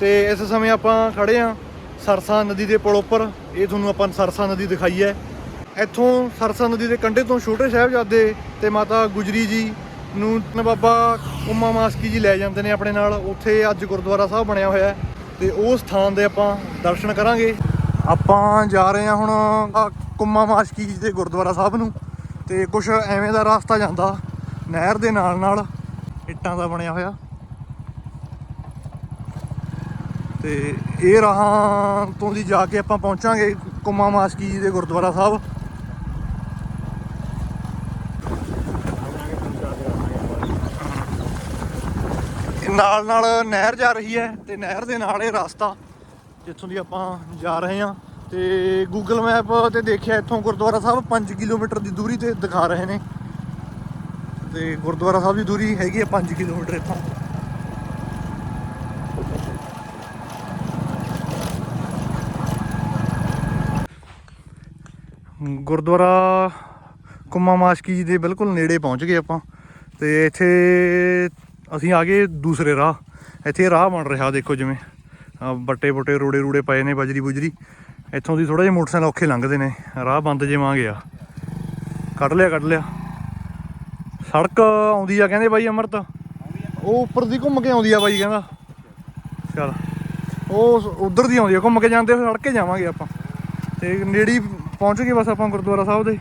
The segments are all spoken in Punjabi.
ਤੇ ਇਸ ਸਮੇਂ ਆਪਾਂ ਖੜੇ ਆ ਸਰਸਾ ਨਦੀ ਦੇ ਪੁਲ ਉੱਪਰ। ਇਹ ਤੁਹਾਨੂੰ ਆਪਾਂ ਸਰਸਾ ਨਦੀ ਦਿਖਾਈ ਹੈ। ਇੱਥੋਂ ਸਰਸਾ ਨਦੀ ਦੇ ਕੰਢੇ ਤੋਂ ਛੋਟੇ ਸਾਹਿਬਜ਼ਾਦੇ ਤੇ ਮਾਤਾ ਗੁਜਰੀ ਜੀ ਨੂੰ ਬਾਬਾ ਉਮਾ ਮਾਸਕੀ ਜੀ ਲੈ ਜਾਂਦੇ ਨੇ ਆਪਣੇ ਨਾਲ। ਉੱਥੇ ਅੱਜ ਗੁਰਦੁਆਰਾ ਸਾਹਿਬ ਬਣਿਆ ਹੋਇਆ ਹੈ ਤੇ ਉਹ ਸਥਾਨ ਦੇ ਆਪਾਂ ਦਰਸ਼ਨ ਕਰਾਂਗੇ। ਆਪਾਂ ਜਾ ਰਹੇ ਹਾਂ ਹੁਣ ਕੁੰਮਾ ਮਾਸਕੀ ਜੀ ਦੇ ਗੁਰਦੁਆਰਾ ਸਾਹਿਬ ਨੂੰ ਤੇ ਕੁਝ ਐਵੇਂ ਦਾ ਰਸਤਾ ਜਾਂਦਾ ਨਹਿਰ ਦੇ ਨਾਲ ਨਾਲ ਇੱਟਾਂ ਦਾ ਬਣਿਆ ਹੋਇਆ। ਤੇ ਇਹ ਰਾਹਾਂ ਤੋਂ ਦੀ ਜਾ ਕੇ ਆਪਾਂ ਪਹੁੰਚਾਂਗੇ ਕੁੰਮਾ ਮਾਸਕੀ ਜੀ ਦੇ ਗੁਰਦੁਆਰਾ ਸਾਹਿਬ। ਨਾਲ ਨਾਲ ਨਹਿਰ ਜਾ ਰਹੀ ਹੈ ਤੇ ਨਹਿਰ ਦੇ ਨਾਲ ਇਹ ਰਸਤਾ ਜਿੱਥੋਂ ਦੀ ਆਪਾਂ ਜਾ ਰਹੇ ਹਾਂ ਤੇ ਗੂਗਲ ਮੈਪ ਤੇ ਦੇਖਿਆ ਇੱਥੋਂ ਗੁਰਦੁਆਰਾ ਸਾਹਿਬ 5 ਕਿਲੋਮੀਟਰ ਦੀ ਦੂਰੀ ਤੇ ਦਿਖਾ ਰਹੇ ਨੇ। ਤੇ ਗੁਰਦੁਆਰਾ ਸਾਹਿਬ ਦੀ ਦੂਰੀ ਹੈਗੀ ਹੈ 5 ਕਿਲੋਮੀਟਰ ਇੱਥੋਂ। ਗੁਰਦੁਆਰਾ ਕੁੰਮਾ ਮਾਸ਼ਕੀ ਜੀ ਦੇ ਬਿਲਕੁਲ ਨੇੜੇ ਪਹੁੰਚ ਗਏ ਆਪਾਂ। ਤੇ ਇੱਥੇ ਅਸੀਂ ਆ ਗਏ ਦੂਸਰੇ ਰਾਹ। ਇੱਥੇ ਰਾਹ ਬਣ ਰਿਹਾ, ਦੇਖੋ ਜਿਵੇਂ। ਬੱਟੇ ਬੁੱਟੇ, ਰੋੜੇ ਰੂੜੇ ਪਏ ਨੇ, ਬਜਰੀ ਬੁਜਰੀ। ਇੱਥੋਂ ਦੀ ਥੋੜਾ ਜਿਹਾ ਮੋਟਰਸਾਈਕਲ ਔਖੇ ਲੰਘਦੇ ਨੇ। ਰਾਹ ਬੰਦ ਜਿਵੇਂ ਆ। ਗਿਆ ਕੱਢ ਲਿਆ ਕੱਢ ਲਿਆ। ਸੜਕ ਆਉਂਦੀ ਆ, ਕਹਿੰਦੇ ਬਾਈ ਅਮਰਤ। ਉਹ ਉੱਪਰ ਦੀ ਘੁੰਮ ਕੇ ਆਉਂਦੀ ਆ ਬਾਈ, ਕਹਿੰਦਾ। ਚਲ। ਉਹ ਉਧਰ ਦੀ ਆਉਂਦੀ ਆ, ਘੁੰਮ ਕੇ ਜਾਂਦੇ ਹੋਏ ਸੜਕ ਕੇ ਜਾਵਾਂਗੇ ਆਪਾਂ। ਤੇ ਨੇੜੇ ਪਹੁੰਚ ਗਏ ਬਸ ਆਪਾਂ ਗੁਰਦੁਆਰਾ ਸਾਹਿਬ ਦੇ।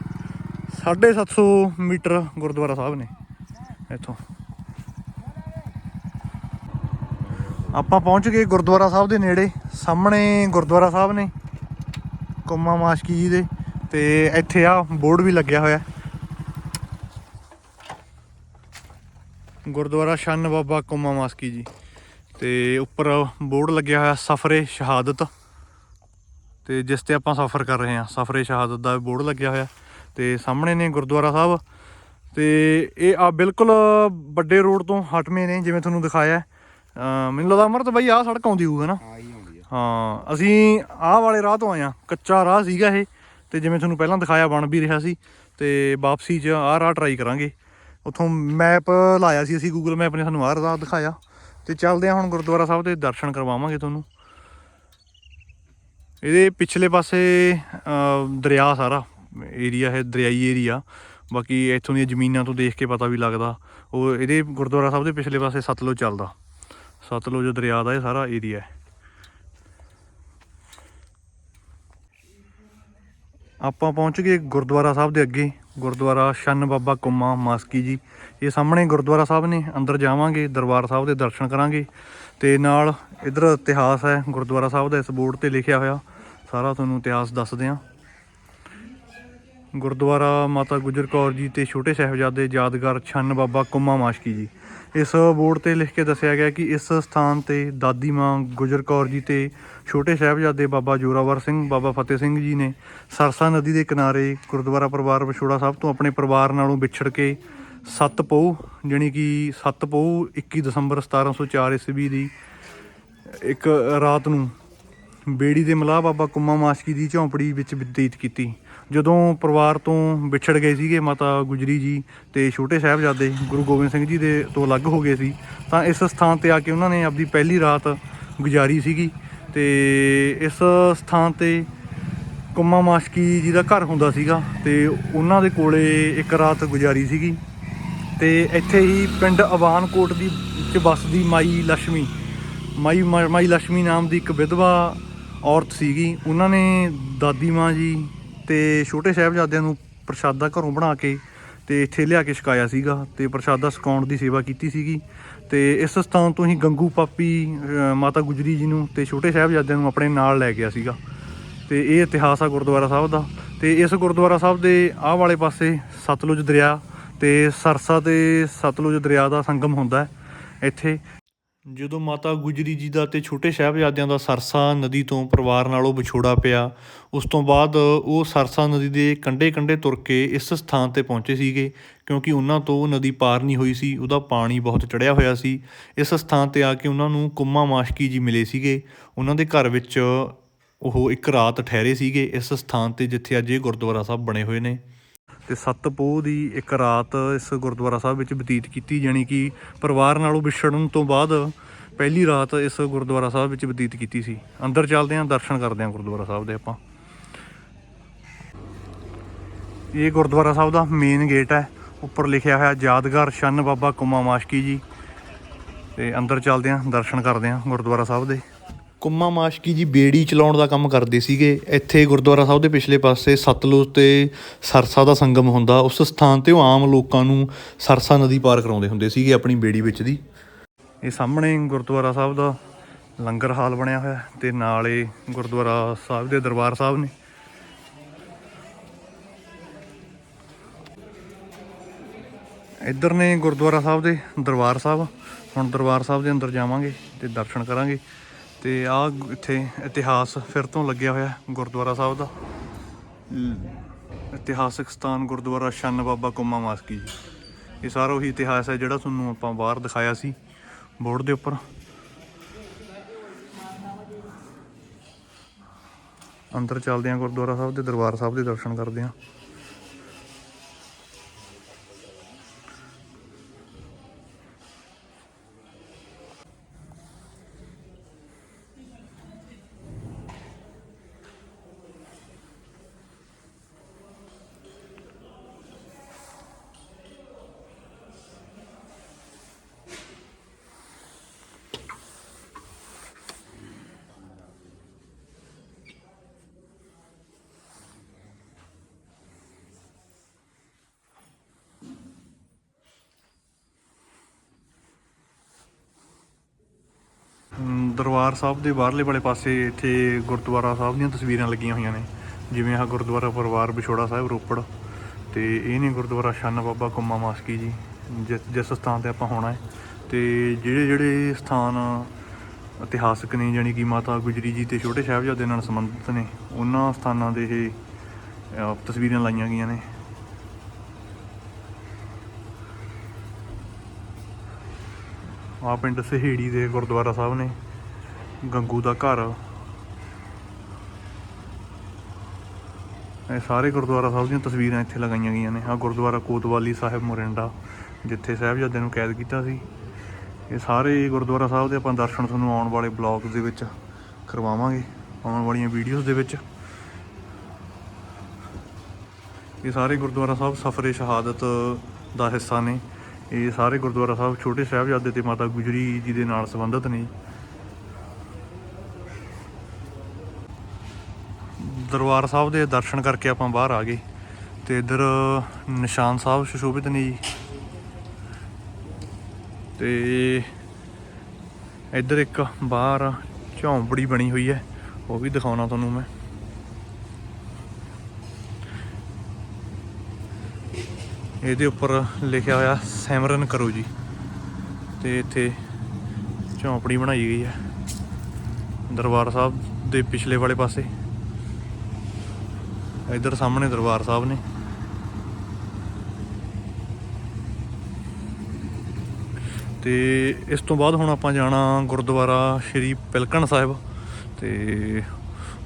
750 ਮੀਟਰ ਗੁਰਦੁਆਰਾ ਸਾਹਿਬ ਨੇ ਇੱਥੋਂ। ਆਪਾਂ ਪਹੁੰਚ ਗਏ ਗੁਰਦੁਆਰਾ ਸਾਹਿਬ ਦੇ ਨੇੜੇ। ਸਾਹਮਣੇ ਗੁਰਦੁਆਰਾ ਸਾਹਿਬ ਨੇ, ਕੋਮਾ ਮਾਸ਼ਕੀ ਜੀ ਦੇ। ਤੇ ਇੱਥੇ ਆ ਬੋਰਡ ਵੀ ਲੱਗਿਆ ਹੋਇਆ। ਗੁਰਦੁਆਰਾ ਸ਼ਨ ਬਾਬਾ ਕੋਮਾ ਮਾਸਕੀ ਜੀ। ਤੇ ਉੱਪਰ ਬੋਰਡ ਲੱਗਿਆ ਹੋਇਆ ਸਫਰੇ ਸ਼ਹਾਦਤ। ਤੇ ਜਿਸ ਤੇ ਆਪਾਂ ਸਫ਼ਰ ਕਰ ਰਹੇ ਹਾਂ ਸਫਰੇ ਸ਼ਹਾਦਤ ਦਾ ਬੋਰਡ ਲੱਗਿਆ ਹੋਇਆ ਤੇ ਸਾਹਮਣੇ ਨੇ ਗੁਰਦੁਆਰਾ ਸਾਹਿਬ ਤੇ ਇਹ ਆ ਬਿਲਕੁਲ ਵੱਡੇ ਰੋਡ ਤੋਂ ਹਟਵੇਂ ਨੇ ਜਿਵੇਂ ਤੁਹਾਨੂੰ ਦਿਖਾਇਆ ਮੈਨੂੰ ਲੱਗਦਾ ਅਮਰਤ ਬਈ ਆਹ ਸੜਕ ਆਉਂਦੀ ਹੋਊ ਹੈ ਨਾ? ਹਾਂ ਅਸੀਂ ਆਹ ਵਾਲੇ ਰਾਹ ਤੋਂ ਆਏ ਆ ਕੱਚਾ ਰਾਹ ਸੀਗਾ ਇਹ ਤੇ ਜਿਵੇਂ ਤੁਹਾਨੂੰ ਪਹਿਲਾਂ ਦਿਖਾਇਆ ਬਣ ਵੀ ਰਿਹਾ ਸੀ ਤੇ ਵਾਪਸੀ 'ਚ ਆਹ ਰਾਹ ਟਰਾਈ ਕਰਾਂਗੇ। ਉੱਥੋਂ ਮੈਪ ਲਾਇਆ ਸੀ ਅਸੀਂ ਗੂਗਲ ਮੈਪ ਨੇ ਸਾਨੂੰ ਆਹ ਰਾਹ ਦਿਖਾਇਆ ਤੇ ਚੱਲਦੇ ਆ ਹੁਣ ਗੁਰਦੁਆਰਾ ਸਾਹਿਬ ਦੇ ਦਰਸ਼ਨ ਕਰਵਾਵਾਂਗੇ ਤੁਹਾਨੂੰ। ਇਹਦੇ ਪਿਛਲੇ ਪਾਸੇ ਦਰਿਆ ਸਾਰਾ ਏਰੀਆ ਹੈ, ਦਰਿਆਈ ਏਰੀਆ ਬਾਕੀ ਇੱਥੋਂ ਦੀਆਂ ਜ਼ਮੀਨਾਂ ਤੋਂ ਦੇਖ ਕੇ ਪਤਾ ਵੀ ਲੱਗਦਾ। ਉਹ ਇਹਦੇ ਗੁਰਦੁਆਰਾ ਸਾਹਿਬ ਦੇ ਪਿਛਲੇ ਪਾਸੇ ਸਤਲੁਜ ਚੱਲਦਾ। ਸਤਲੁਜ ਦਰਿਆ ਦਾ ਇਹ ਸਾਰਾ ਏਰੀਆ ਹੈ। ਆਪਾਂ ਪਹੁੰਚ ਗਏ ਗੁਰਦੁਆਰਾ ਸਾਹਿਬ ਦੇ ਅੱਗੇ। ਗੁਰਦੁਆਰਾ ਸ਼ਨ ਬਾਬਾ ਕੁੰਮਾ ਮਾਸਕੀ ਜੀ। ਇਹ ਸਾਹਮਣੇ ਗੁਰਦੁਆਰਾ ਸਾਹਿਬ ਨੇ, ਅੰਦਰ ਜਾਵਾਂਗੇ, ਦਰਬਾਰ ਸਾਹਿਬ ਦੇ ਦਰਸ਼ਨ ਕਰਾਂਗੇ ਤੇ ਨਾਲ ਇਧਰ ਇਤਿਹਾਸ ਹੈ, ਗੁਰਦੁਆਰਾ ਸਾਹਿਬ ਦਾ ਇਸ ਬੋਰਡ ਤੇ ਲਿਖਿਆ ਹੋਇਆ, ਸਾਰਾ ਤੁਹਾਨੂੰ ਇਤਿਹਾਸ ਦੱਸਦੇ ਹਾਂ। ਗੁਰਦੁਆਰਾ ਮਾਤਾ ਗੁਜਰ ਕੌਰ ਜੀ ਤੇ ਛੋਟੇ ਸਾਹਿਬਜ਼ਾਦੇ ਯਾਦਗਾਰ ਛੰਨ ਬਾਬਾ ਕੁੰਮਾ ਮਾਸ਼ਕੀ ਜੀ। ਇਸ ਬੋਰਡ ਤੇ ਲਿਖ ਕੇ ਦੱਸਿਆ ਗਿਆ ਕਿ ਇਸ ਸਥਾਨ ਤੇ ਦਾਦੀ ਮਾਂ ਗੁਜਰ ਕੌਰ ਜੀ ਤੇ ਛੋਟੇ ਸਾਹਿਬਜ਼ਾਦੇ ਬਾਬਾ ਜੋਰਾਵਰ ਸਿੰਘ, ਬਾਬਾ ਫਤਿਹ ਸਿੰਘ ਜੀ ਨੇ ਸਰਸਾ ਨਦੀ ਦੇ ਕਿਨਾਰੇ ਗੁਰਦੁਆਰਾ ਪਰਿਵਾਰ ਵਿਛੋੜਾ ਸਾਹਿਬ ਤੋਂ ਆਪਣੇ ਪਰਿਵਾਰ ਨਾਲੋਂ ਵਿਛੜ ਕੇ ਸੱਤ ਪੋਹ ਜਾਣੀ ਕਿ ਸੱਤ ਪੋਹ 21 ਦਸੰਬਰ 1704 ਈਸਵੀ ਦੀ ਇੱਕ ਰਾਤ ਨੂੰ ਬੇੜੀ ਦੇ ਮਲਾਹ ਬਾਬਾ ਕੁੰਮਾ ਮਾਸ਼ਕੀ ਦੀ ਝੌਂਪੜੀ ਵਿੱਚ ਬਤੀਤ ਕੀਤੀ। ਜਦੋਂ ਪਰਿਵਾਰ ਤੋਂ ਵਿਛੜ ਗਏ ਸੀਗੇ ਮਾਤਾ ਗੁਜਰੀ ਜੀ ਤੇ ਛੋਟੇ ਸਾਹਿਬਜ਼ਾਦੇ ਗੁਰੂ ਗੋਬਿੰਦ ਸਿੰਘ ਜੀ ਦੇ ਤੋਂ ਅਲੱਗ ਹੋ ਗਏ ਸੀ, ਤਾਂ ਇਸ ਸਥਾਨ ਤੇ ਆ ਕੇ ਉਹਨਾਂ ਨੇ ਆਪਣੀ ਪਹਿਲੀ ਰਾਤ ਗੁਜ਼ਾਰੀ ਸੀਗੀ ਤੇ ਇਸ ਸਥਾਨ ਤੇ ਕੁੰਮਾ ਮਾਸ਼ਕੀ ਜੀ ਦਾ ਘਰ ਹੁੰਦਾ ਸੀਗਾ ਤੇ ਉਹਨਾਂ ਦੇ ਕੋਲੇ ਇੱਕ ਰਾਤ ਗੁਜ਼ਾਰੀ ਸੀਗੀ। ਤੇ ਇੱਥੇ ਹੀ ਪਿੰਡ ਅਵਾਨਕੋਟ ਦੀ ਚ ਵੱਸਦੀ ਮਾਈ ਲక్ష్ਮੀ ਮਾਈ ਮਾਈ ਲక్ష్ਮੀ ਨਾਮ ਦੀ ਇੱਕ ਵਿਧਵਾ ਔਰਤ ਸੀਗੀ। ਉਹਨਾਂ ਨੇ ਦਾਦੀ ਮਾਂ ਜੀ ਤੇ ਛੋਟੇ ਸਹਿਬਜ਼ਾਦਿਆਂ ਨੂੰ ਪ੍ਰਸ਼ਾਦਾ ਘਰੋਂ ਬਣਾ ਕੇ ਤੇ ਇੱਥੇ ਲਿਆ ਕੇ ਛਕਾਇਆ ਸੀਗਾ ਤੇ ਪ੍ਰਸ਼ਾਦਾ ਛਕਾਉਣ ਦੀ ਸੇਵਾ ਕੀਤੀ ਸੀਗੀ। ਤੇ ਇਸ ਸਥਾਨ ਤੋਂ ਹੀ ਗੰਗੂ ਪਾਪੀ ਮਾਤਾ ਗੁਜਰੀ ਜੀ ਨੂੰ ਤੇ ਛੋਟੇ ਸਹਿਬਜ਼ਾਦਿਆਂ ਨੂੰ ਆਪਣੇ ਨਾਲ ਲੈ ਗਿਆ ਸੀਗਾ। ਤੇ ਇਹ ਇਤਿਹਾਸ ਆ ਗੁਰਦੁਆਰਾ ਸਾਹਿਬ ਦਾ। ਤੇ ਇਸ ਗੁਰਦੁਆਰਾ ਸਾਹਿਬ ਦੇ ਆਹ ਵਾਲੇ ਪਾਸੇ ਸਤਲੁਜ ਦਰਿਆ ਤੇ ਸਰਸਾ ਤੇ ਸਤਲੁਜ ਦਰਿਆ ਦਾ ਸੰਗਮ ਹੁੰਦਾ ਹੈ ਇੱਥੇ। ਜਦੋਂ ਮਾਤਾ ਗੁਜਰੀ ਜੀ ਦਾ ਤੇ ਛੋਟੇ ਸਾਹਿਬਜ਼ਾਦਿਆਂ ਦਾ ਸਰਸਾ ਨਦੀ ਤੋਂ ਪਰਿਵਾਰ ਨਾਲੋਂ ਵਿਛੋੜਾ ਪਿਆ, ਉਸ ਤੋਂ ਬਾਅਦ ਉਹ ਸਰਸਾ ਨਦੀ ਦੇ ਕੰਢੇ-ਕੰਢੇ ਤੁਰ ਕੇ ਇਸ ਸਥਾਨ ਤੇ ਪਹੁੰਚੇ ਸੀਗੇ, ਕਿਉਂਕਿ ਉਹਨਾਂ ਤੋਂ ਉਹ ਨਦੀ ਪਾਰ ਨਹੀਂ ਹੋਈ ਸੀ, ਉਹਦਾ ਪਾਣੀ ਬਹੁਤ ਚੜਿਆ ਹੋਇਆ ਸੀ। ਇਸ ਸਥਾਨ ਤੇ ਆ ਕੇ ਉਹਨਾਂ ਨੂੰ ਕੁੰਮਾ ਮਾਸ਼ਕੀ ਜੀ ਮਿਲੇ ਸੀਗੇ। ਉਹਨਾਂ ਦੇ ਘਰ ਵਿੱਚ ਉਹ ਇੱਕ ਰਾਤ ਠਹਿਰੇ ਸੀਗੇ ਇਸ ਸਥਾਨ ਤੇ, ਜਿੱਥੇ ਅੱਜ ਇਹ ਗੁਰਦੁਆਰਾ ਸਾਹਿਬ ਬਣੇ ਹੋਏ ਨੇ। ਤੇ ਸੱਤ ਪੋਹ ਦੀ ਇੱਕ ਰਾਤ ਇਸ ਗੁਰਦੁਆਰਾ ਸਾਹਿਬ ਵਿੱਚ ਬਤੀਤ ਕੀਤੀ, ਜਾਣੀ ਕਿ ਪਰਿਵਾਰ ਨਾਲੋਂ ਵਿਛੜਨ ਤੋਂ ਬਾਅਦ ਪਹਿਲੀ ਰਾਤ ਇਸ ਗੁਰਦੁਆਰਾ ਸਾਹਿਬ ਵਿੱਚ ਬਤੀਤ ਕੀਤੀ ਸੀ। ਅੰਦਰ ਚੱਲਦੇ ਹਾਂ, ਦਰਸ਼ਨ ਕਰਦੇ ਹਾਂ ਗੁਰਦੁਆਰਾ ਸਾਹਿਬ ਦੇ ਆਪਾਂ। ਇਹ ਗੁਰਦੁਆਰਾ ਸਾਹਿਬ ਦਾ ਮੇਨ ਗੇਟ ਹੈ। ਉੱਪਰ ਲਿਖਿਆ ਹੋਇਆ, ਯਾਦਗਾਰ ਛੰਨ ਬਾਬਾ ਕੁਮਾ ਮਾਸ਼ਕੀ ਜੀ। ਤੇ ਅੰਦਰ ਚੱਲਦੇ ਹਾਂ, ਦਰਸ਼ਨ ਕਰਦੇ ਹਾਂ ਗੁਰਦੁਆਰਾ ਸਾਹਿਬ ਦੇ। ਕੁੰਮਾ ਮਾਸ਼ਕੀ ਜੀ ਬੇੜੀ ਚਲਾਉਣ ਦਾ ਕੰਮ ਕਰਦੇ ਸੀਗੇ। ਇੱਥੇ ਗੁਰਦੁਆਰਾ ਸਾਹਿਬ ਦੇ ਪਿਛਲੇ ਪਾਸੇ ਸਤਲੁਜ ਤੇ ਸਰਸਾ ਦਾ ਸੰਗਮ ਹੁੰਦਾ। ਉਸ ਸਥਾਨ ਤੇ ਉਹ ਆਮ ਲੋਕਾਂ ਨੂੰ ਸਰਸਾ ਨਦੀ ਪਾਰ ਕਰਾਉਂਦੇ ਹੁੰਦੇ ਸੀਗੇ ਆਪਣੀ ਬੇੜੀ ਵਿੱਚ ਦੀ। ਇਹ ਸਾਹਮਣੇ ਗੁਰਦੁਆਰਾ ਸਾਹਿਬ ਦਾ ਲੰਗਰ ਹਾਲ ਬਣਿਆ ਹੋਇਆ ਤੇ ਨਾਲ ਇਹ ਗੁਰਦੁਆਰਾ ਸਾਹਿਬ ਦੇ ਦਰਬਾਰ ਸਾਹਿਬ ਨੇ। ਇੱਧਰ ਨੇ ਗੁਰਦੁਆਰਾ ਸਾਹਿਬ ਦੇ ਦਰਬਾਰ ਸਾਹਿਬ। ਹੁਣ ਦਰਬਾਰ ਸਾਹਿਬ ਦੇ ਅੰਦਰ ਜਾਵਾਂਗੇ ਤੇ ਦਰਸ਼ਨ ਕਰਾਂਗੇ। ਤੇ ਆ ਇੱਥੇ ਇਤਿਹਾਸ ਫਿਰ ਤੋਂ ਲੱਗਿਆ ਹੋਇਆ ਗੁਰਦੁਆਰਾ ਸਾਹਿਬ ਦਾ। ਇਤਿਹਾਸਕ ਸਥਾਨ ਗੁਰਦੁਆਰਾ ਛੰਨ ਬਾਬਾ ਕੁੰਮਾ ਮਾਸਕੀ ਜੀ। ਇਹ ਸਾਰਾ ਉਹੀ ਇਤਿਹਾਸ ਹੈ ਜਿਹੜਾ ਤੁਹਾਨੂੰ ਆਪਾਂ ਬਾਹਰ ਦਿਖਾਇਆ ਸੀ, ਬੋਰਡ ਦੇ ਉੱਪਰ। ਅੰਦਰ ਚੱਲਦੇ ਹਾਂ ਗੁਰਦੁਆਰਾ ਸਾਹਿਬ ਦੇ ਦਰਬਾਰ ਸਾਹਿਬ ਦੇ ਦਰਸ਼ਨ ਕਰਦੇ ਹਾਂ। ਦਰਬਾਰ ਸਾਹਿਬ ਦੇ ਬਾਹਰਲੇ ਵਾਲੇ ਪਾਸੇ ਇੱਥੇ ਗੁਰਦੁਆਰਾ ਸਾਹਿਬ ਦੀਆਂ ਤਸਵੀਰਾਂ ਲੱਗੀਆਂ ਹੋਈਆਂ ਨੇ। ਜਿਵੇਂ ਆਹ ਗੁਰਦੁਆਰਾ ਪਰਿਵਾਰ ਵਿਛੋੜਾ ਸਾਹਿਬ, ਰੋਪੜ। ਤੇ ਇਹ ਨੇ ਗੁਰਦੁਆਰਾ ਛੰਨ ਬਾਬਾ ਕੁੰਮਾ ਮਾਸਕੀ ਜੀ, ਜਿਸ ਜਿਸ ਸਥਾਨ ਤੇ ਆਪਾਂ ਹੋਣਾ ਹੈ। ਤੇ ਜਿਹੜੇ ਜਿਹੜੇ ਸਥਾਨ ਇਤਿਹਾਸਕ ਨੇ, ਜਾਣੀ ਕਿ ਮਾਤਾ ਗੁਜਰੀ ਜੀ ਤੇ ਛੋਟੇ ਸਾਹਿਬਜ਼ਾਦੇ ਨਾਲ ਸੰਬੰਧਿਤ ਨੇ, ਉਹਨਾਂ ਸਥਾਨਾਂ ਦੇ ਇਹ ਤਸਵੀਰਾਂ ਲਾਈਆਂ ਗਈਆਂ ਨੇ। ਆ ਪਿੰਡ ਸਹੇੜੀ ਦੇ ਗੁਰਦੁਆਰਾ ਸਾਹਿਬ ਨੇ। ਗੰਗੂ ਦਾ ਘਰ। ਇਹ ਸਾਰੇ ਗੁਰਦੁਆਰਾ ਸਾਹਿਬ ਦੀਆਂ ਤਸਵੀਰਾਂ ਇੱਥੇ ਲਗਾਈਆਂ ਗਈਆਂ ਨੇ। ਆ ਗੁਰਦੁਆਰਾ ਕੋਤਵਾਲੀ ਸਾਹਿਬ ਮੋਰਿੰਡਾ, ਜਿੱਥੇ ਸਾਹਿਬਜ਼ਾਦੇ ਨੂੰ ਕੈਦ ਕੀਤਾ ਸੀ। ਇਹ ਸਾਰੇ ਗੁਰਦੁਆਰਾ ਸਾਹਿਬ ਦੇ ਆਪਾਂ ਦਰਸ਼ਨ ਤੁਹਾਨੂੰ ਆਉਣ ਵਾਲੇ ਬਲੌਗਸ ਦੇ ਵਿੱਚ ਕਰਵਾਵਾਂਗੇ, ਆਉਣ ਵਾਲੀਆਂ ਵੀਡੀਓਜ਼ ਦੇ ਵਿੱਚ। ਇਹ ਸਾਰੇ ਗੁਰਦੁਆਰਾ ਸਾਹਿਬ ਸਫਰੇ ਸ਼ਹਾਦਤ ਦਾ ਹਿੱਸਾ ਨੇ। ਇਹ ਸਾਰੇ ਗੁਰਦੁਆਰਾ ਸਾਹਿਬ ਛੋਟੇ ਸਾਹਿਬਜ਼ਾਦੇ ਤੇ ਮਾਤਾ ਗੁਜਰੀ ਜੀ ਦੇ ਨਾਲ ਸੰਬੰਧਿਤ ਨੇ। ਦਰਬਾਰ ਸਾਹਿਬ ਦੇ ਦਰਸ਼ਨ ਕਰਕੇ ਆਪਾਂ ਬਾਹਰ ਆ ਗਏ। ਤੇ ਇੱਧਰ ਨਿਸ਼ਾਨ ਸਾਹਿਬ, ਸੁਸ਼ੋਭਿਤ ਨੇ ਜੀ। ਤੇ ਇੱਧਰ ਇੱਕ ਬਾਹਰ ਝੌਂਪੜੀ ਬਣੀ ਹੋਈ ਹੈ। ਉਹ ਵੀ ਦਿਖਾਉਣਾ ਤੁਹਾਨੂੰ ਮੈਂ। ਇਹਦੇ ਉੱਪਰ ਲਿਖਿਆ ਹੋਇਆ, ਸਿਮਰਨ ਕਰੋ ਜੀ। ਤੇ ਇੱਥੇ ਝੌਂਪੜੀ ਬਣਾਈ ਗਈ ਹੈ। ਦਰਬਾਰ ਸਾਹਿਬ ਦੇ ਪਿਛਲੇ ਵਾਲੇ ਪਾਸੇ। ਇੱਧਰ ਸਾਹਮਣੇ ਦਰਬਾਰ ਸਾਹਿਬ ਨੇ। ਤੇ ਇਸ ਤੋਂ ਬਾਅਦ ਹੁਣ ਆਪਾਂ ਜਾਣਾ ਗੁਰਦੁਆਰਾ ਸ਼੍ਰੀ ਪਿਲਕਣ ਸਾਹਿਬ। ਤੇ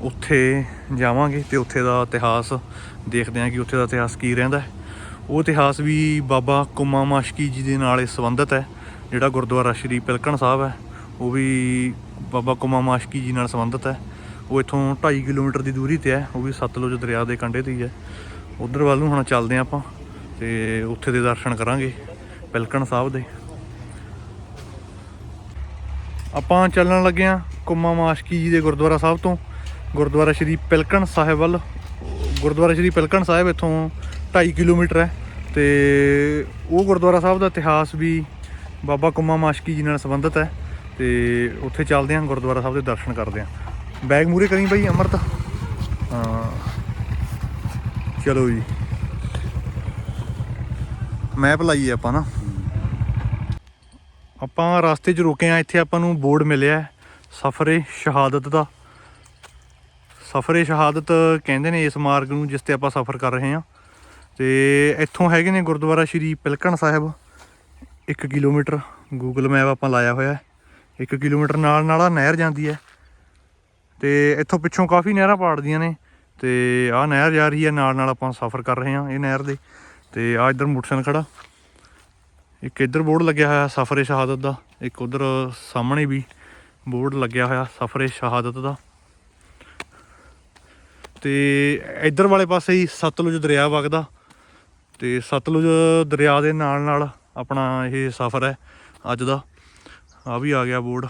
ਉੱਥੇ ਜਾਵਾਂਗੇ ਤੇ ਉੱਥੇ ਦਾ ਇਤਿਹਾਸ ਦੇਖਦੇ ਹਾਂ ਕਿ ਉੱਥੇ ਦਾ ਇਤਿਹਾਸ ਕੀ ਰਹਿੰਦਾ ਹੈ। ਉਹ ਇਤਿਹਾਸ ਵੀ ਬਾਬਾ ਕੁਮਾ ਮਾਸ਼ਕੀ ਜੀ ਦੇ ਨਾਲ ਸੰਬੰਧਿਤ ਹੈ, ਜਿਹੜਾ ਗੁਰਦੁਆਰਾ ਸ਼੍ਰੀ ਪਿਲਕਣ ਸਾਹਿਬ ਹੈ। ਉਹ ਵੀ ਬਾਬਾ ਕੁਮਾ ਮਾਸ਼ਕੀ ਜੀ ਨਾਲ ਸੰਬੰਧਿਤ ਹੈ। ਉਹ ਇੱਥੋਂ 2.5 ਕਿਲੋਮੀਟਰ ਦੀ ਦੂਰੀ ਤੇ ਹੈ, ਉਹ ਵੀ ਸਤਲੁਜ ਦਰਿਆ ਦੇ ਕੰਢੇ ਤੇ ਹੀ ਹੈ। ਉਧਰ ਵੱਲ ਨੂੰ ਹੁਣ ਚੱਲਦੇ ਹਾਂ ਆਪਾਂ ਤੇ ਉੱਥੇ ਦੇ ਦਰਸ਼ਨ ਕਰਾਂਗੇ, ਪਿਲਕਣ ਸਾਹਿਬ ਦੇ। ਆਪਾਂ ਚੱਲਣ ਲੱਗੇ ਹਾਂ ਕੁੰਮਾ ਮਾਸ਼ਕੀ ਜੀ ਦੇ ਗੁਰਦੁਆਰਾ ਸਾਹਿਬ ਤੋਂ। ਗੁਰਦੁਆਰਾ ਸ਼੍ਰੀ ਪਿਲਕਣ ਸਾਹਿਬ ਵੱਲ। ਗੁਰਦੁਆਰਾ ਸ਼੍ਰੀ ਪਿਲਕਣ ਸਾਹਿਬ ਇੱਥੋਂ 2.5 ਕਿਲੋਮੀਟਰ ਹੈ ਤੇ ਉਹ ਗੁਰਦੁਆਰਾ ਸਾਹਿਬ ਦਾ ਇਤਿਹਾਸ ਵੀ ਬਾਬਾ ਕੁੰਮਾ ਮਾਸ਼ਕੀ ਜੀ ਨਾਲ ਸੰਬੰਧਿਤ ਹੈ ਤੇ ਉੱਥੇ ਚੱਲਦੇ ਹਾਂ, ਗੁਰਦੁਆਰਾ ਸਾਹਿਬ ਦੇ ਦਰਸ਼ਨ ਕਰਦੇ ਹਾਂ। ਬੈਗ ਮੂਰੇ ਕਰੀ ਬਾਈ, ਅਮਰਤ। ਹਾਂ। ਚਲੋ ਜੀ। ਮੈਪ ਲਾਈਏ ਆਪਾਂ ਨਾ। ਆਪਾਂ ਰਸਤੇ 'ਚ ਰੁਕੇ ਆ, ਇੱਥੇ ਆਪਾਂ ਨੂੰ ਬੋਰਡ ਮਿਲਿਆ ਸਫਰੇ ਸ਼ਹਾਦਤ ਦਾ। ਸਫਰੇ ਸ਼ਹਾਦਤ ਕਹਿੰਦੇ ਨੇ ਇਸ ਮਾਰਗ ਨੂੰ ਜਿਸ ਤੇ ਆਪਾਂ ਸਫ਼ਰ ਕਰ ਰਹੇ ਹਾਂ ਤੇ ਇੱਥੋਂ ਹੈਗੇ ਨੇ Gurdwara Shri Pilkan Sahib. 1 kilometre Google map ਆਪਾਂ ਲਾਇਆ ਹੋਇਆ 1 ਕਿਲੋਮੀਟਰ ਨਾਲ ਨਾਲ ਨਹਿਰ ਜਾਂਦੀ ਹੈ। ਤੇ ਇੱਥੋਂ ਪਿੱਛੋਂ ਕਾਫੀ ਨਹਿਰਾਂ ਪਾੜਦੀਆਂ ਨੇ ਤੇ ਆਹ ਨਹਿਰ ਜਾ ਰਹੀ ਹੈ, ਨਾਲ ਨਾਲ ਆਪਾਂ ਸਫ਼ਰ ਕਰ ਰਹੇ ਹਾਂ ਇਹ ਨਹਿਰ ਦੇ। ਤੇ ਆ ਇੱਧਰ ਮੋਟਰਸਾਈਕਲ ਖੜਾ। ਇੱਕ ਇੱਧਰ ਬੋਰਡ ਲੱਗਿਆ ਹੋਇਆ, ਸਫਰੇ ਸ਼ਹਾਦਤ ਦਾ। ਇੱਕ ਉਧਰ ਸਾਹਮਣੇ ਵੀ ਬੋਰਡ ਲੱਗਿਆ ਹੋਇਆ, ਸਫਰੇ ਸ਼ਹਾਦਤ ਦਾ। ਤੇ ਇੱਧਰ ਵਾਲੇ ਪਾਸੇ ਹੀ ਸਤਲੁਜ ਦਰਿਆ ਵਗਦਾ। ਤੇ ਸਤਲੁਜ ਦਰਿਆ ਦੇ ਨਾਲ ਨਾਲ ਆਪਣਾ ਇਹ ਸਫ਼ਰ ਹੈ ਅੱਜ ਦਾ। ਆ ਵੀ ਆ ਗਿਆ ਬੋਰਡ।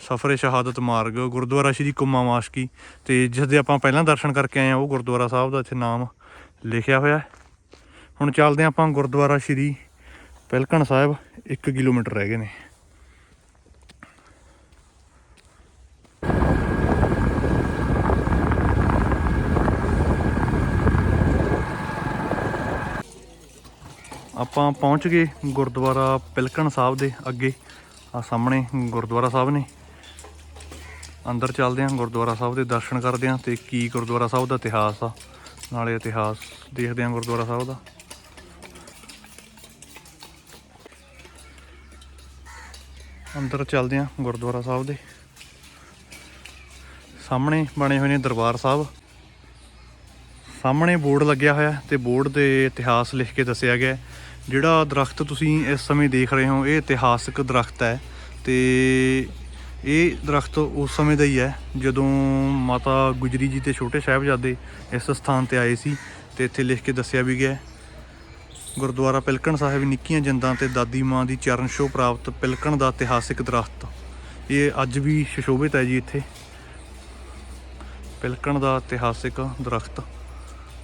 ਸਫਰੇ ਸ਼ਹਾਦਤ ਮਾਰਗ, ਗੁਰਦੁਆਰਾ ਸ਼੍ਰੀ ਕੁੰਮਾ ਮਾਸ਼ਕੀ ਤੇ ਜਿਸ ਦੇ ਆਪਾਂ ਪਹਿਲਾਂ ਦਰਸ਼ਨ ਕਰਕੇ ਆਏ ਆ ਉਹ ਗੁਰਦੁਆਰਾ ਸਾਹਿਬ ਦਾ ਇੱਥੇ ਨਾਮ ਲਿਖਿਆ ਹੋਇਆ ਹੁਣ ਚੱਲਦੇ ਹਾਂ ਆਪਾਂ ਗੁਰਦੁਆਰਾ ਸ਼੍ਰੀ ਪਿਲਕਣ ਸਾਹਿਬ 1 ਕਿਲੋਮੀਟਰ ਰਹਿ ਗਏ ਨੇ। ਆਪਾਂ ਪਹੁੰਚ ਗਏ ਗੁਰਦੁਆਰਾ ਪਿਲਕਣ ਸਾਹਿਬ ਦੇ ਅੱਗੇ। ਆ ਸਾਹਮਣੇ ਗੁਰਦੁਆਰਾ ਸਾਹਿਬ ਨੇ। ਅੰਦਰ ਚੱਲਦੇ ਹਾਂ ਗੁਰਦੁਆਰਾ ਸਾਹਿਬ ਦੇ ਦਰਸ਼ਨ ਕਰਦੇ ਹਾਂ ਤੇ ਕੀ ਗੁਰਦੁਆਰਾ ਸਾਹਿਬ ਦਾ ਇਤਿਹਾਸ ਆ। ਨਾਲੇ ਇਤਿਹਾਸ ਦੇਖਦੇ ਹਾਂ ਗੁਰਦੁਆਰਾ ਸਾਹਿਬ ਦਾ। ਅੰਦਰ ਚੱਲਦੇ ਹਾਂ ਗੁਰਦੁਆਰਾ ਸਾਹਿਬ ਦੇ। ਸਾਹਮਣੇ ਬਣੇ ਹੋਏ ਨੇ ਦਰਬਾਰ ਸਾਹਿਬ। ਸਾਹਮਣੇ ਬੋਰਡ ਲੱਗਿਆ ਹੋਇਆ ਤੇ ਬੋਰਡ ਦੇ ਇਤਿਹਾਸ ਲਿਖ ਕੇ ਦੱਸਿਆ ਗਿਆ ਜਿਹੜਾ ਦਰਖਤ ਤੁਸੀਂ ਇਸ ਸਮੇਂ ਦੇਖ ਰਹੇ ਹੋ, ਇਹ ਇਤਿਹਾਸਕ ਦਰਖਤ ਹੈ ਤੇ ਇਹ ਦਰਖਤ ਉਸ ਸਮੇਂ ਦਾ ਹੀ ਹੈ, ਜਦੋਂ ਮਾਤਾ ਗੁਜਰੀ ਜੀ ਤੇ ਛੋਟੇ ਸਾਹਿਬਜ਼ਾਦੇ ਇਸ ਸਥਾਨ ਤੇ ਆਏ ਸੀ ਤੇ ਇੱਥੇ ਲਿਖ ਕੇ ਦੱਸਿਆ ਵੀ ਗਿਆ ਗੁਰਦੁਆਰਾ ਪਿਲਕਣ ਸਾਹਿਬ ਨਿੱਕੀਆਂ ਜਿੰਦਾਂ ਤੇ ਦਾਦੀ ਮਾਂ ਦੀ ਚਰਨ ਛੋਹ ਪ੍ਰਾਪਤ ਪਿਲਕਣ ਦਾ ਇਤਿਹਾਸਿਕ ਦਰਖਤ। ਇਹ ਅੱਜ ਵੀ ਸ਼ਸ਼ੋਭਿਤ ਹੈ ਜੀ ਇੱਥੇ। ਪਿਲਕਣ ਦਾ ਇਤਿਹਾਸਿਕ ਦਰਖਤ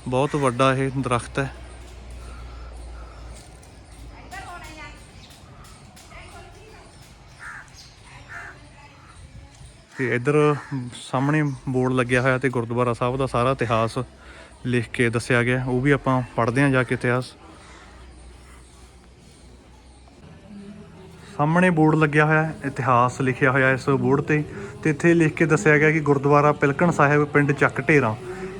ਬਹੁਤ ਵੱਡਾ ਇਹ ਦਰਖਤ ਹੈ। ਤੇ ਇੱਧਰ ਸਾਹਮਣੇ ਬੋਰਡ ਲੱਗਿਆ ਹੋਇਆ ਤੇ ਗੁਰਦੁਆਰਾ ਸਾਹਿਬ ਦਾ ਸਾਰਾ ਇਤਿਹਾਸ ਲਿਖ ਕੇ ਦੱਸਿਆ ਗਿਆ। ਉਹ ਵੀ ਆਪਾਂ ਪੜ੍ਹਦੇ ਹਾਂ ਜਾ ਕੇ ਇਤਿਹਾਸ। ਸਾਹਮਣੇ ਬੋਰਡ ਲੱਗਿਆ ਹੋਇਆ, ਇਤਿਹਾਸ ਲਿਖਿਆ ਹੋਇਆ ਇਸ ਬੋਰਡ ਤੇ। ਤੇ ਇੱਥੇ ਲਿਖ ਕੇ ਦੱਸਿਆ ਗਿਆ ਕਿ ਗੁਰਦੁਆਰਾ ਪਿਲਕਣ ਸਾਹਿਬ, ਪਿੰਡ ਚੱਕ ਢੇਰਾਂ।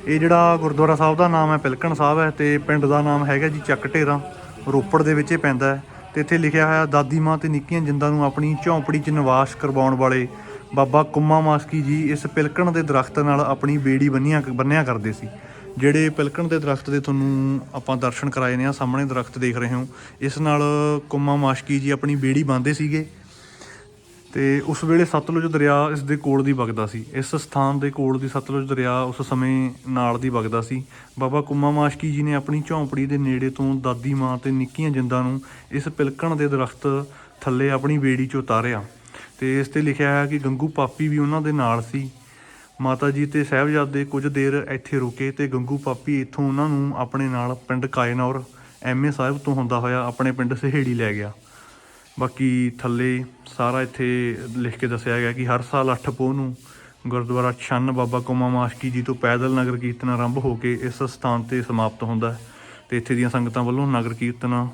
ਇਹ ਜਿਹੜਾ ਗੁਰਦੁਆਰਾ ਸਾਹਿਬ ਦਾ ਨਾਮ ਹੈ, ਪਿਲਕਣ ਸਾਹਿਬ ਹੈ, ਤੇ ਪਿੰਡ ਦਾ ਨਾਮ ਹੈਗਾ ਜੀ ਚੱਕ ਢੇਰਾਂ। ਰੋਪੜ ਦੇ ਵਿੱਚ ਇਹ ਪੈਂਦਾ ਹੈ। ਤੇ ਇੱਥੇ ਲਿਖਿਆ ਹੋਇਆ, ਦਾਦੀ ਮਾਂ ਤੇ ਨਿੱਕੀਆਂ ਜਿੰਦਾਂ ਨੂੰ ਆਪਣੀ ਝੌਂਪੜੀ 'ਚ ਨਿਵਾਸ ਕਰਵਾਉਣ ਵਾਲੇ ਬਾਬਾ ਕੁੰਮਾ ਮਾਸਕੀ ਜੀ ਇਸ ਪਿਲਕਣ ਦੇ ਦਰਖਤ ਨਾਲ ਆਪਣੀ ਬੇੜੀ ਬੰਨਿਆ ਬੰਨਿਆ ਕਰਦੇ ਸੀ। ਜਿਹੜੇ ਪਿਲਕਣ ਦੇ ਦਰਖਤ ਦੇ ਤੁਹਾਨੂੰ ਆਪਾਂ ਦਰਸ਼ਨ ਕਰਾਏ ਨੇ, ਆ ਸਾਹਮਣੇ ਦਰਖਤ ਦੇਖ ਰਹੇ ਹੋ। ਇਸ ਨਾਲ ਕੁੰਮਾ ਮਾਸ਼ਕੀ ਜੀ ਆਪਣੀ ਬੇੜੀ ਬੰਨ੍ਹਦੇ ਸੀਗੇ ਤੇ ਉਸ ਵੇਲੇ ਸਤਲੁਜ ਦਰਿਆ ਇਸ ਦੇ ਕੋਲ ਦੀ ਵਗਦਾ ਸੀ। ਇਸ ਸਥਾਨ ਦੇ ਕੋਲ ਦੀ ਸਤਲੁਜ ਦਰਿਆ ਉਸ ਸਮੇਂ ਨਾਲ ਦੀ ਵਗਦਾ ਸੀ। ਬਾਬਾ ਕੁੰਮਾ ਮਾਸ਼ਕੀ ਜੀ ਨੇ ਆਪਣੀ ਝੌਂਪੜੀ ਦੇ ਨੇੜੇ ਤੋਂ ਦਾਦੀ ਮਾਂ ਤੇ ਨਿੱਕੀਆਂ ਜਿੰਦਾਂ ਨੂੰ ਇਸ ਪਿਲਕਣ ਦੇ ਦਰਖਤ ਥੱਲੇ ਆਪਣੀ ਬੇੜੀ 'ਚ ਉਤਾਰਿਆ। ਤੇ ਇਸ ਤੇ ਲਿਖਿਆ ਹੈ ਕਿ ਗੰਗੂ ਪਾਪੀ ਵੀ ਉਹਨਾਂ ਦੇ ਨਾਲ ਸੀ। ਮਾਤਾ ਜੀ ਤੇ ਸਾਹਿਬਜ਼ਾਦੇ ਕੁਝ ਦੇਰ ਇੱਥੇ ਰੁਕੇ ਤੇ ਗੰਗੂ ਪਾਪੀ ਇੱਥੋਂ ਉਹਨਾਂ ਨੂੰ ਆਪਣੇ ਨਾਲ ਪਿੰਡ ਕਾਇਨੌਰ, ਐਮਏ ਸਾਹਿਬ ਤੋਂ ਹੁੰਦਾ ਹੋਇਆ ਆਪਣੇ ਪਿੰਡ ਸਹੇੜੀ ਲੈ ਗਿਆ। ਬਾਕੀ ਥੱਲੇ ਸਾਰਾ ਇੱਥੇ ਲਿਖ ਕੇ ਦੱਸਿਆ ਗਿਆ ਕਿ ਹਰ ਸਾਲ 8 ਪੋਹ ਨੂੰ ਗੁਰਦੁਆਰਾ ਛੰਨ ਬਾਬਾ ਕੋਮਾ ਮਾਸ਼ਕੀ ਜੀ ਤੋਂ ਪੈਦਲ ਨਗਰ ਕੀਰਤਨ ਆਰੰਭ ਹੋ ਕੇ ਇਸ ਸਥਾਨ ਤੇ ਸਮਾਪਤ ਹੁੰਦਾ ਹੈ ਤੇ ਇੱਥੇ ਦੀਆਂ ਸੰਗਤਾਂ ਵੱਲੋਂ ਨਗਰ ਕੀਰਤਨ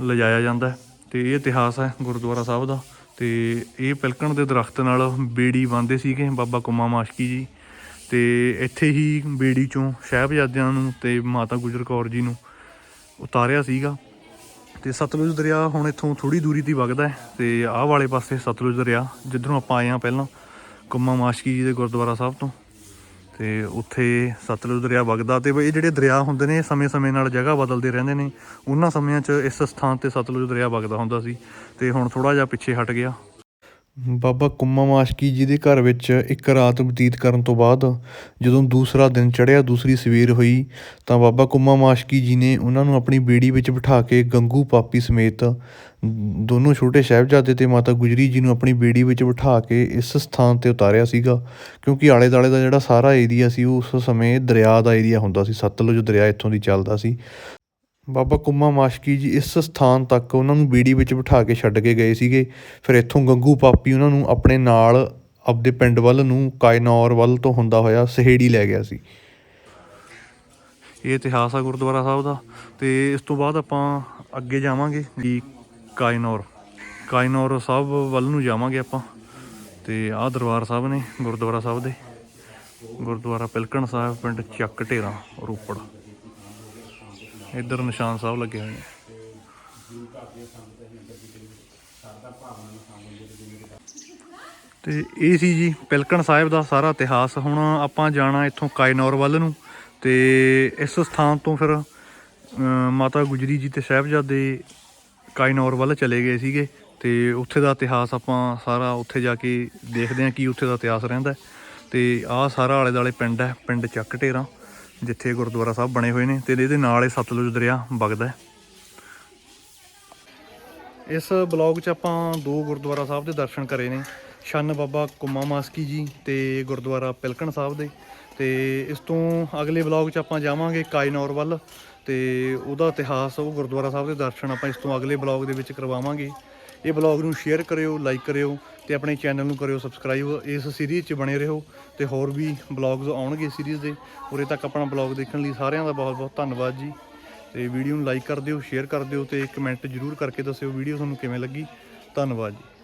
ਲਿਜਾਇਆ ਜਾਂਦਾ ਹੈ ਤੇ ਇਹ ਇਤਿਹਾਸ ਹੈ ਗੁਰਦੁਆਰਾ ਸਾਹਿਬ ਦਾ। ਤੇ ਇਹ ਪਿਲਕਣ ਦੇ ਦਰਖਤ ਨਾਲ ਬੇੜੀ ਬੰਨ੍ਹਦੇ ਸੀਗੇ ਬਾਬਾ ਕੁਮਾ ਮਾਸ਼ਕੀ ਜੀ। ਤੇ ਇੱਥੇ ਹੀ ਬੇੜੀ ਚੋਂ ਸਾਹਿਬਜ਼ਾਦਿਆਂ ਨੂੰ ਤੇ ਮਾਤਾ ਗੁਜਰ ਕੌਰ ਜੀ ਨੂੰ ਉਤਾਰਿਆ ਸੀਗਾ। ਤੇ ਸਤਲੁਜ ਦਰਿਆ ਹੁਣ ਇੱਥੋਂ ਥੋੜੀ ਦੂਰੀ ਤੇ ਵਗਦਾ ਹੈ ਤੇ ਆਹ ਵਾਲੇ ਪਾਸੇ ਸਤਲੁਜ ਦਰਿਆ ਜਿੱਧਰੋਂ ਆਪਾਂ ਆਏ ਆ ਪਹਿਲਾਂ ਕੁੰਮਾ ਮਾਸ਼ਕੀ ਜੀ ਦੇ ਗੁਰਦੁਆਰਾ ਸਾਹਿਬ ਤੋਂ। ਤੇ ਉੱਥੇ ਸਤਲੁਜ ਦਰਿਆ ਵਗਦਾ ਤੇ ਇਹ ਜਿਹੜੇ ਦਰਿਆ ਹੁੰਦੇ ਨੇ ਸਮੇਂ-ਸਮੇਂ ਨਾਲ ਜਗ੍ਹਾ ਬਦਲਦੇ ਰਹਿੰਦੇ ਨੇ। ਉਹਨਾਂ ਸਮਿਆਂ 'ਚ ਇਸ ਸਥਾਨ ਤੇ ਸਤਲੁਜ ਦਰਿਆ ਵਗਦਾ ਹੁੰਦਾ ਸੀ। ਤੇ ਹੁਣ ਥੋੜਾ ਜਿਹਾ ਪਿੱਛੇ ਹਟ ਗਿਆ। ਬਾਬਾ ਕੁੰਮਾ ਮਾਸ਼ਕੀ ਜੀ ਦੇ ਘਰ ਵਿੱਚ ਇੱਕ ਰਾਤ ਬਤੀਤ ਕਰਨ ਤੋਂ ਬਾਅਦ ਜਦੋਂ ਦੂਸਰਾ ਦਿਨ ਚੜ੍ਹਿਆ, ਦੂਸਰੀ ਸਵੇਰ ਹੋਈ, ਤਾਂ ਬਾਬਾ ਕੁੰਮਾ ਮਾਸ਼ਕੀ ਜੀ ਨੇ ਉਹਨਾਂ ਨੂੰ ਆਪਣੀ ਬੇੜੀ ਵਿੱਚ ਬਿਠਾ ਕੇ ਗੰਗੂ ਪਾਪੀ ਸਮੇਤ ਦੋਨੋਂ ਛੋਟੇ ਸਾਹਿਬਜ਼ਾਦੇ ਤੇ ਮਾਤਾ ਗੁਜਰੀ ਜੀ ਨੂੰ ਆਪਣੀ ਬੇੜੀ ਵਿੱਚ ਬਿਠਾ ਕੇ ਇਸ ਸਥਾਨ ਤੇ ਉਤਾਰਿਆ ਸੀਗਾ, ਕਿਉਂਕਿ ਆਲੇ ਦਾਲੇ ਦਾ ਜਿਹੜਾ ਸਾਰਾ ਏਰੀਆ ਸੀ ਉਹ ਉਸ ਸਮੇਂ ਦਰਿਆ ਦਾ ਏਰੀਆ ਹੁੰਦਾ ਸੀ, ਸਤਲੁਜ ਦਰਿਆ ਇੱਥੋਂ ਦੀ ਚੱਲਦਾ ਸੀ। ਬਾਬਾ ਕੁੰਮਾ ਮਾਸ਼ਕੀ ਜੀ ਇਸ ਸਥਾਨ ਤੱਕ ਉਹਨਾਂ ਨੂੰ ਬੀੜੀ ਵਿੱਚ ਬਿਠਾ ਕੇ ਛੱਡ ਕੇ ਗਏ ਸੀਗੇ। ਫਿਰ ਇੱਥੋਂ ਗੰਗੂ ਪਾਪੀ ਉਹਨਾਂ ਨੂੰ ਆਪਣੇ ਨਾਲ ਆਪਦੇ ਪਿੰਡ ਵੱਲ ਨੂੰ ਕਾਇਨੌਰ ਵੱਲ ਤੋਂ ਹੁੰਦਾ ਹੋਇਆ ਸਹੇੜੀ ਲੈ ਗਿਆ ਸੀ। ਇਹ ਇਤਿਹਾਸ ਆ ਗੁਰਦੁਆਰਾ ਸਾਹਿਬ ਦਾ ਤੇ ਇਸ ਤੋਂ ਬਾਅਦ ਆਪਾਂ ਅੱਗੇ ਜਾਵਾਂਗੇ ਜੀ ਕਾਇਨੌਰ। ਕਾਇਨੌਰ ਸਾਹਿਬ ਵੱਲ ਨੂੰ ਜਾਵਾਂਗੇ ਆਪਾਂ ਤੇ ਆਹ ਦਰਬਾਰ ਸਾਹਿਬ ਨੇ ਗੁਰਦੁਆਰਾ ਸਾਹਿਬ ਦੇ। ਗੁਰਦੁਆਰਾ ਪਿਲਕਣ ਸਾਹਿਬ, ਪਿੰਡ ਚੱਕ ਢੇਰਾ, ਰੋਪੜ। ਇੱਧਰ ਨਿਸ਼ਾਨ ਸਾਹਿਬ ਲੱਗੇ ਹੋਏ ਨੇ। ਤੇ ਇਹ ਸੀ ਜੀ ਪਿਲਕਣ ਸਾਹਿਬ ਦਾ ਸਾਰਾ ਇਤਿਹਾਸ। ਹੁਣ ਆਪਾਂ ਜਾਣਾ ਇੱਥੋਂ ਕਾਇਨੌਰ ਵੱਲ ਨੂੰ ਤੇ ਇਸ ਸਥਾਨ ਤੋਂ ਫਿਰ ਮਾਤਾ ਗੁਜਰੀ ਜੀ ਤੇ ਸਾਹਿਬਜ਼ਾਦੇ ਕਾਇਨੌਰ ਵੱਲ ਚਲੇ ਗਏ ਸੀਗੇ ਤੇ ਉੱਥੇ ਦਾ ਇਤਿਹਾਸ ਆਪਾਂ ਸਾਰਾ ਉੱਥੇ ਜਾ ਕੇ ਦੇਖਦੇ ਹਾਂ ਕੀ ਉੱਥੇ ਦਾ ਇਤਿਹਾਸ ਰਹਿੰਦਾ ਹੈ। ਤੇ ਆਹ ਸਾਰਾ ਆਲੇ ਦਾਲੇ ਪਿੰਡ ਹੈ, ਪਿੰਡ ਚੱਕ ਢੇਰਾ ਜਿੱਥੇ ਗੁਰਦੁਆਰਾ ਸਾਹਿਬ ਬਣੇ ਹੋਏ ਨੇ ਤੇ ਇਹਦੇ ਨਾਲ ਹੀ ਸਤਲੁਜ ਦਰਿਆ ਵਗਦਾ ਹੈ। ਇਸ ਬਲੌਗ 'ਚ ਆਪਾਂ ਦੋ ਗੁਰਦੁਆਰਾ ਸਾਹਿਬ ਦੇ ਦਰਸ਼ਨ ਕਰੇ ਨੇ। ਛੰਨ ਬਾਬਾ ਕੁਮਾ ਮਾਸਕੀ ਜੀ ਤੇ ਗੁਰਦੁਆਰਾ ਪਿਲਕਣ ਸਾਹਿਬ ਦੇ। ਤੇ ਇਸ ਤੋਂ ਅਗਲੇ ਬਲੌਗ 'ਚ ਆਪਾਂ ਜਾਵਾਂਗੇ ਕਾਇਨੌਰ ਵੱਲ ਤੇ ਉਹਦਾ ਇਤਿਹਾਸ, ਉਹ ਗੁਰਦੁਆਰਾ ਸਾਹਿਬ ਦੇ ਦਰਸ਼ਨ ਆਪਾਂ ਇਸ ਤੋਂ ਅਗਲੇ ਬਲੌਗ ਦੇ ਵਿੱਚ ਕਰਵਾਵਾਂਗੇ। ਇਹ ਬਲੌਗ ਨੂੰ ਸ਼ੇਅਰ ਕਰਿਓ ਲਾਈਕ ਕਰਿਓ ਤੇ ਆਪਣੇ ਚੈਨਲ ਨੂੰ ਕਰਿਓ ਸਬਸਕ੍ਰਾਈਬ ਇਸ ਸੀਰੀਜ਼ 'ਚ ਬਣੇ ਰਹੋ ਤੇ ਹੋਰ ਵੀ ਬਲੌਗਸ ਆਉਣਗੇ ਸੀਰੀਜ਼ ਦੇ। ਉਰੇ ਤੱਕ ਆਪਣਾ ਬਲੌਗ ਦੇਖਣ ਲਈ ਸਾਰਿਆਂ ਦਾ ਬਹੁਤ ਬਹੁਤ ਧੰਨਵਾਦ ਜੀ। ਤੇ ਵੀਡੀਓ ਨੂੰ ਲਾਈਕ ਕਰ ਦਿਓ ਸ਼ੇਅਰ ਕਰ ਦਿਓ ਤੇ ਕਮੈਂਟ ਜਰੂਰ ਕਰਕੇ ਦੱਸਿਓ ਵੀਡੀਓ ਤੁਹਾਨੂੰ ਕਿਵੇਂ ਲੱਗੀ। ਧੰਨਵਾਦ ਜੀ।